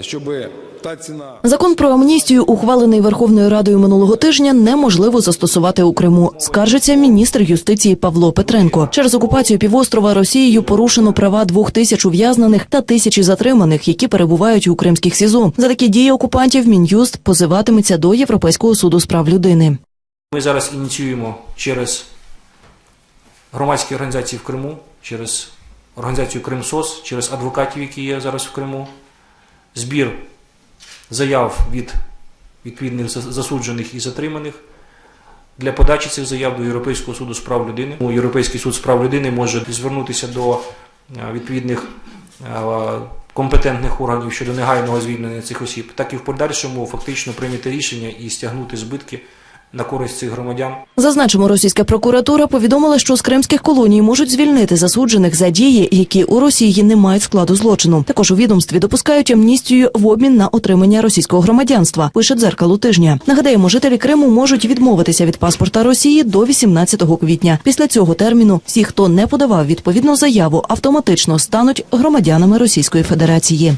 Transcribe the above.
щоб та ціна. Закон про амністію, ухвалений Верховною Радою минулого тижня, неможливо застосувати у Криму. Скаржиться міністр юстиції Павло Петренко. Через окупацію півострова Росією порушено права двох тисяч ув'язнених та тисячі затриманих, які перебувають у кримських СІЗО. За такі дії окупантів Мін'юст позиватиметься до Європейського суду з прав людини. Ми зараз ініціюємо через громадські організації в Криму, через організацію Кримсос, через адвокатів, які є зараз в Криму, збір заяв від відповідних за- засуджених і затриманих для подачі цих заяв до Європейського суду з прав людини. Ну, Європейський суд з прав людини може звернутися до е, відповідних е, компетентних органів щодо негайного звільнення цих осіб, так і в подальшому фактично прийняти рішення і стягнути збитки на користь цих громадян. Зазначимо, російська прокуратура повідомила, що з кримських колоній можуть звільнити засуджених за дії, які у Росії не мають складу злочину. Також у відомстві допускають амністію в обмін на отримання російського громадянства. Пише дзеркало тижня. Нагадаємо, жителі Криму можуть відмовитися від паспорта Росії до 18 квітня. Після цього терміну всі, хто не подавав відповідну заяву, автоматично стануть громадянами Російської Федерації.